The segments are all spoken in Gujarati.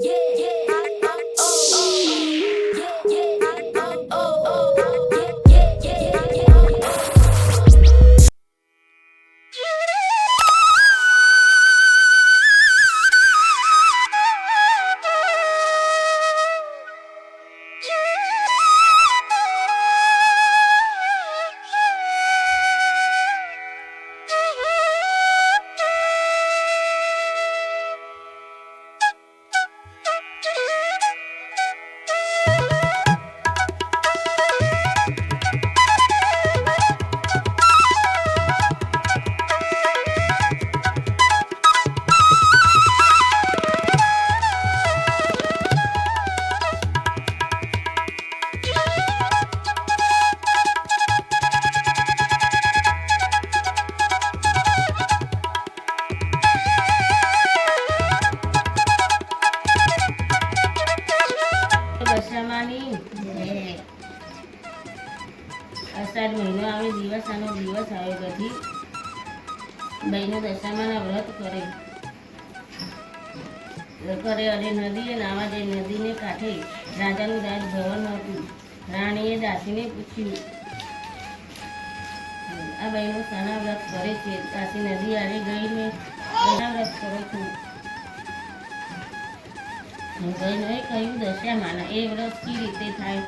દશામાની અષાઢ મહિનો આવે, દિવસ આનો દિવસ આવે, બધી બહેનો દશામાના વ્રત કરે. કરે અને નદીએ નાવા જાય. નદીને કાંઠે રાજાનું રાજ ભવન હતું. રાણીએ દાસીને પૂછ્યું, આ બહેનો શાના વ્રત કરે છે? દાસી નદી આરે ગઈને શાના વ્રત કરો છું? બહેનોએ કહ્યું, દશામાના. એ વ્રત કઈ રીતે થાય?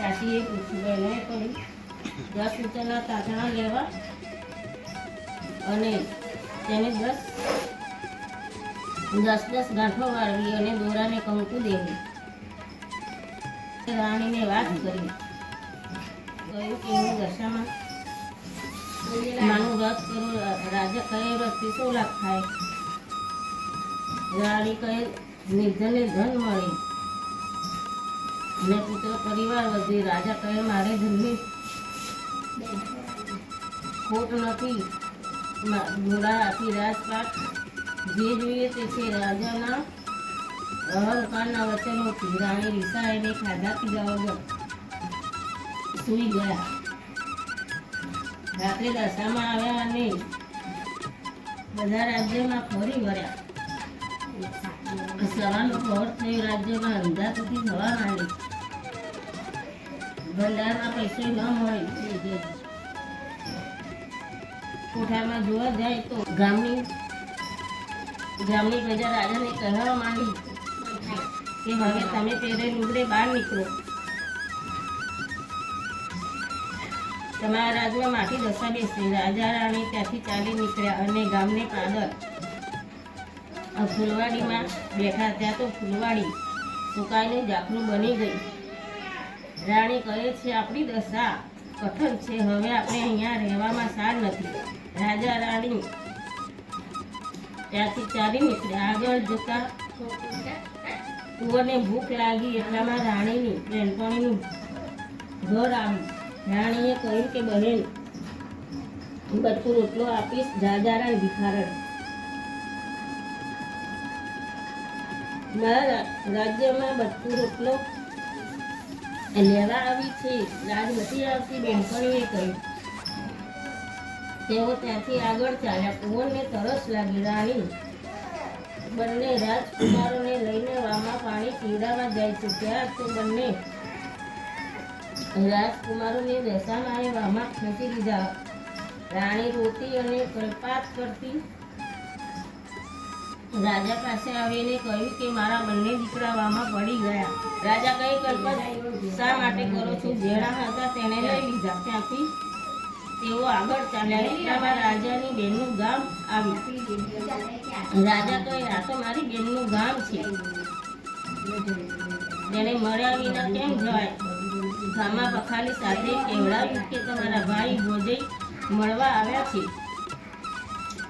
દાસીએ પૂછ્યું કહ્યું દસ લીટરના તાંતણા લેવા. અને તેને દસ દસ દસ ગાંઠો વાળવી અને દોરાને કંકુ દેવું. રાણીને વાત કરી. કહ્યું કે હું દશામાં? માનું વ્રત કરું, રાજા કહે વ્રતથી શું લાભ થાય. રાણી કહે, નિર્ધને ધન મળે. અને પુત્ર પરિવાર વધે રાજા કહે, મારે ધનની ખોટ નથી. ઘોડા આથી રાજપાટ જે જોઈએ તે છે રાજાના અહંકારના વચનોથી. રાણી રીસાઈને ખાધા પીધા વગર સૂઈ ગયા. રાત્રે દશામાં આવ્યા અને બધા રાજ્યમાં ફરી વળ્યા. સવારનો પહોર થયો, રાજ્યમાં અંધાતુથી થવા માંડી. ભંડારમાં પૈસો ન હોય કોઠારમાં જોવા જાય તો ગામની ગામની પ્રજા રાજાને કહેવા માંડી કે હવે તમે પહેરે લુગડે બહાર નીકળો. તમારા રાજમાં માટી દશા બેસી. રાજા રાણી ત્યાંથી ચાલી નીકળ્યા અને ગામને પાદર ફૂલવાડીમાં બેઠા ત્યાં તો ફૂલવાડી સુકાઈને જાખરું બની ગઈ. રાણી કહે છે, આપણી દશા કઠણ છે, હવે આપણે અહીંયા રહેવામાં સાર નથી. રાજા રાણી ત્યાંથી ચાલી નીકળ્યા આગળ જતા કુંવરને ભૂખ લાગી એટલામાં રાણીની બેનપણીનું ઘર આવ્યું રાણીએ કહ્યું કે, બહેન બચ્ચું રોટલો આપીશ જાજારા ભિખારણ. મારા રાજ્યમાં બધું રોટલો લેવા આવી છે. રાજ આવતી, બેનપણીએ કહ્યું. તેઓ ત્યાંથી આગળ ચાલ્યા. કુંવરને તરસ લાગી રાણી બંને રાજકુમારોને લઈને વામા પાણી પીવડાવવા જાય છે. ત્યાં તે બંને રાજકુમારોને વામા વામાં ખેંચી લીધા. રાણી રોતી અને કલ્પાત કરતી રાજા પાસે આવીને કહ્યું કે મારા બંને દીકરા વામાં પડી ગયા. રાજા કઈ કલ્પત શા માટે કરો છો? જેણા હતા તેને લઈ લીધા. ત્યાંથી તેઓ આગળ ચાલ્યા. રાજાની બેનનું ગામ આવ્યું. રાજા કહે, આ તો મારી બેનનું ગામ છે. તેને મળ્યા વિના કેમ જવાય? ગામમાં પખાલી સાથે કહેવડાવ્યું કે તમારા ભાઈ ભોજઈ મળવા આવ્યા છે?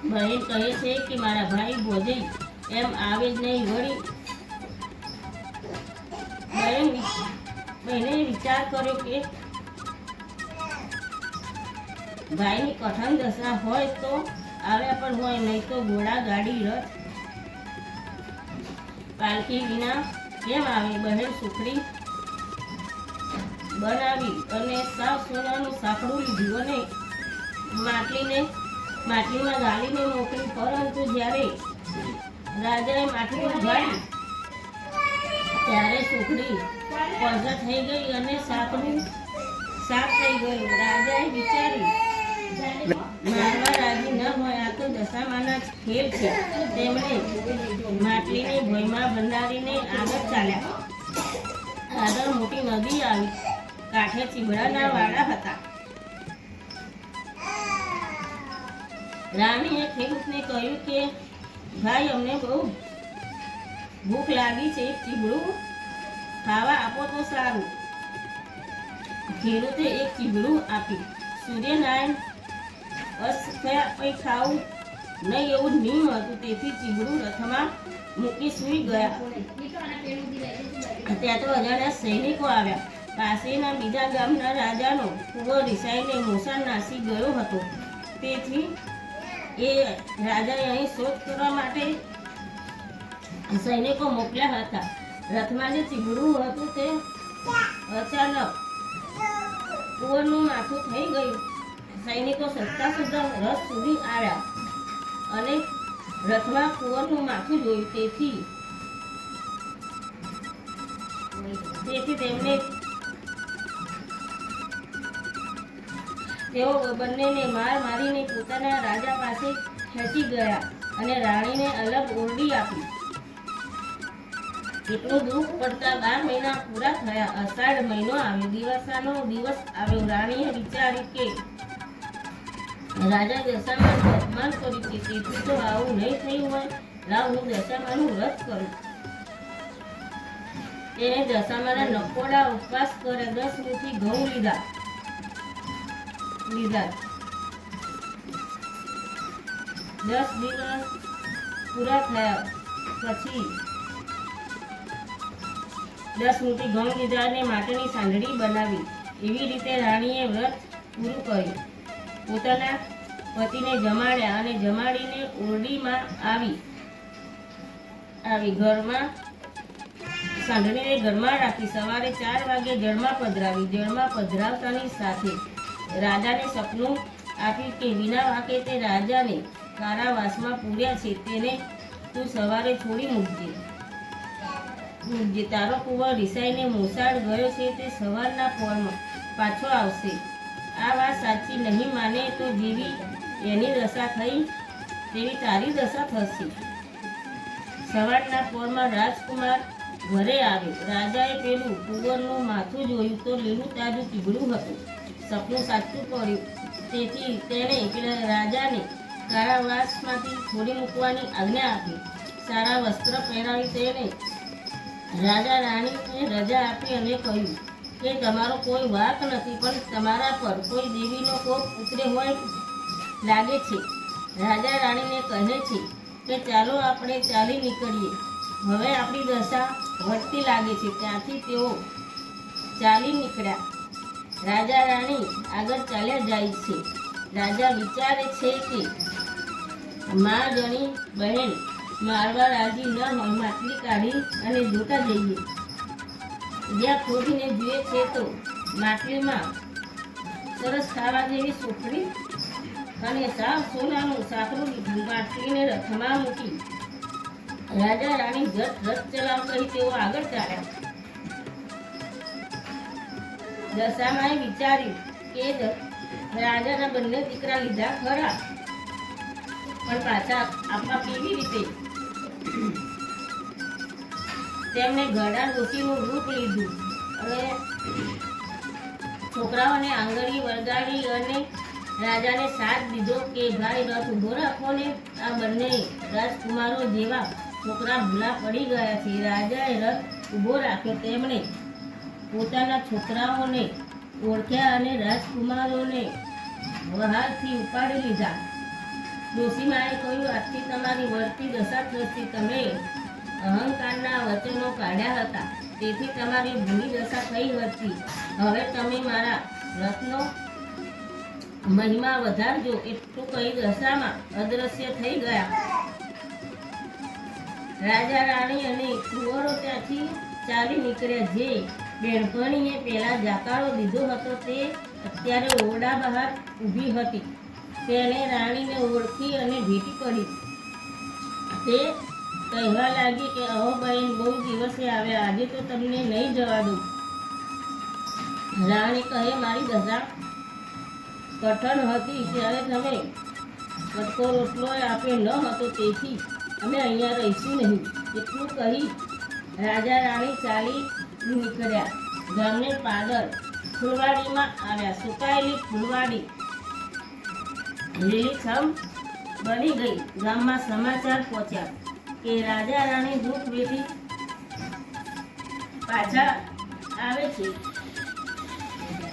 બહેન કહે છે કે મારા ભાઈ ભોજઈ એમ આવે જ નહીં વળી. બહેને વિચાર કર્યો કે ભાઈની કઠણ દશા હોય તો આવ્યા પણ હોય, નહીં તો ઘોડા ગાડી રથ. પાલખી વિના કેમ આવે? બહેન સુખડી બનાવી અને સાવ સોનાનું સાંકડું લીધું અને માટલીને માટલીમાં ગાલીને મોકલી પરંતુ જ્યારે રાજાએ માથું ઉઘાડી ત્યારે સુખડી પઝર થઈ ગઈ અને સાપનું સાપ થઈ ગયું. રાજાએ વિચાર્યું, મારવા રાજી ન હોય, આ તો દશામાના જ ખેલ છે. તેમણે માટલીને ભોયમાં બંધાવીને આગળ ચાલ્યા. આગળ મોટી નદી આવી. કાંઠે ચીબડાના વાડા હતા. રાણીએ ખેડૂતને કહ્યું કે, ભાઈ, અમને બહુ ભૂખ લાગી છે એક ચીબડું ખાવા આપો તો સારું. ખેડૂતે એક ચીબડું આપ્યું. સૂર્યનારાયણ અસ્ત થયા કંઈ ખાવું નહીં એવું નિયમ હતું. તેથી ચીબડું રથમાં મૂકી સૂઈ ગયા. ત્યાં તો અજાણ્યા સૈનિકો આવ્યા. પાસેના બીજા ગામના રાજાનો કુંવર રિસાઈને મોસાળ નાસી ગયો હતો. તેથી એ રાજાએ અહીં શોધ કરવા માટે સૈનિકો મોકલ્યા હતા. રથમાં જે ચીબડું હતું તે અચાનક કુંવરનું માથું થઈ ગયું. સૈનિકો સત્તા સુધા રથ સુધી આવ્યા અને રથમાં કુંવરનું માથું જોયું. તેથી તેથી તેમને તેઓ બંનેને માર મારીને પોતાના રાજા પાસે ખેંચી ગયા અને રાણીને અલગ ઓરડી આપી. એટલું દુઃખ પડતા બાર મહિના પૂરા થયા. અષાઢ મહિનો આવ્યો. દિવસાનો દિવસ આવ્યો. રાણીએ વિચાર્યું કે રાજા દશામાં અપમાન કર્યું છે તેથી તો આવું નહીં થયું હોય. લાવ હું દશામાનું વ્રત કરું. તેને દશામાના નકોડા ઉપવાસ કરે દસ રૂપી ઘઉં લીધા. લીધા. દસ દિવસ પૂરા થયા પછી દસ મુઠ્ઠી ઘઉં લીધા અને માટેની સાંડળી બનાવી. એવી રીતે રાણીએ વ્રત પૂરું કર્યું. પોતાના પતિને જમાડ્યા અને જમાડીને ઓરડીમાં આવી. આવી ઘરમાં સાંઢણીને ઘરમાં રાખી. સવારે ચાર વાગે જળમાં પધરાવી. જળમાં પધરાવતાની સાથે રાજાને સપનું આપ્યું કે વિના વાકે તે રાજાને કારાવાસમાં પૂર્યા છે. તેને તું સવારે છોડી મૂકજે. મૂકજે. તારો કુંવર રિસાઈને મોસાળ ગયો છે તે સવારના પોરમાં પાછો આવશે. આ વાત સાચી નહીં માને તો જેવી એની દશા થઈ, તેવી તારી દશા થશે. સવારના પોરમાં રાજકુમાર ઘરે આવ્યો. રાજાએ પેલું કુંવરનું માથું જોયું તો લીલું તાજું પીગળું હતું. સપનું સાચું પડ્યું તેથી તેણે રાજાને કારાવાસમાંથી છોડી મૂકવાની આજ્ઞા આપી. સારા વસ્ત્ર પહેરાવી તેને રાજા રાણીને રજા આપી અને કહ્યું કે તમારો કોઈ વાક નથી, પણ તમારા પર કોઈ દેવીનો કોપ ઉતરે હોય લાગે છે. રાજા રાણીને કહે છે કે ચાલો આપણે ચાલી નીકળીએ. હવે આપણી દશા વધતી લાગે છે. ત્યાંથી તેઓ ચાલી નીકળ્યા. રાજા રાણી આગળ ચાલ્યા જાય છે. રાજા વિચારે છે કે મા ગણી બહેન મારવા રાજી ન હોય, માટલી કાઢી અને જોતા જઈએ. જ્યાં ખોદીને જુએ છે તો માટલીમાં સરસ ખાવા જેવી સુખડી અને સાવ સોનાનું સાકરું માટલીને રથમાં મૂકી. રાજા રાણી રથ રથ ચલાવ કરી તેઓ આગળ ચાલ્યા. દશામાએ વિચાર્યું કે રાજાના બંને દીકરા લીધા ખરા. પણ પાછા આપવા કેવી રીતે? તેમણે ઘડા ડોશીનું રૂપ લીધું. અને છોકરાઓને આંગળી વળગાડી અને રાજાને સાથ દીધો કે, ભાઈ રથ ઊભો રાખો ને. આ બંને રાજકુમારો જેવા છોકરા ભૂલા પડી ગયા છે. રાજાએ રથ ઊભો રાખ્યો તેમણે. પોતાના છોકરાઓને ઓળખ્યા અને રાજકુમારોને વહાલથી ઉપાડી લીધા. ડોશીમાએ કહ્યું, આજથી તમારી વળતી દશા દ્રષ્ટિ તમે અહંકારના વચનો કાઢ્યા હતા. તેથી તમારી ભૂલી દશા થઈ હતી હવે તમે મારા રત્નો મહિમા વધારજો. એટલું કહી દશામાં અદ્રશ્ય થઈ ગયા. રાજા રાણી અને કુંવરો ત્યાંથી ચાલી નીકળ્યા જે બેનપણીએ પહેલાં જાકારો દીધો હતો તે અત્યારે ઓરડા બહાર ઊભી હતી. તેણે રાણીને ઓળખી અને ભેટી પડી. તે કહેવા લાગી કે, અહો બહેન, બહુ દિવસે આવ્યા. આજે તો તમને નહીં જવા દઉં. રાણી કહે, મારી દશા કઠણ હતી ત્યારે તમે કટકો રોટલો આપ્યો ન હતો તેથી અમે અહીંયા રહીશું નહીં. એટલું કહી રાજા રાણી ચાલી નીકળ્યા. ગામને પાદર ફૂલવાડીમાં આવ્યા. સુકાયેલી ફૂલવાડી લીલીછમ બની ગઈ. ગામમાં સમાચાર પહોંચ્યા કે રાજા રાણી દુઃખ વેઠી પાછા આવે છે.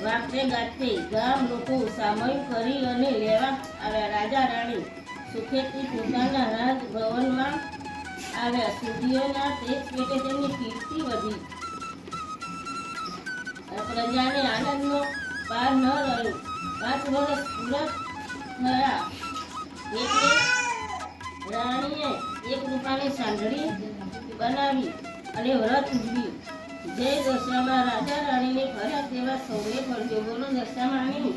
વાગતે ગાતે ગામ લોકો સામયિક કરી અને લેવા આવ્યા. રાજા રાણી સુખેથી પોતાના રાજભવનમાં આવ્યા સૂર્યના તેજ પેટે તેમની કીર્તિ વધી. પ્રજાને આનંદનો પાર ન રહ્યો. પાંચ વર્ષ પૂરા થયા. એટલે રાણીએ એક રૂપાની સાંઢળી બનાવી અને વ્રત ઉજવ્યું જય દશામાં રાજા રાણીને ફર્યા તેવા સૌને ફરજો બોલો દશામાની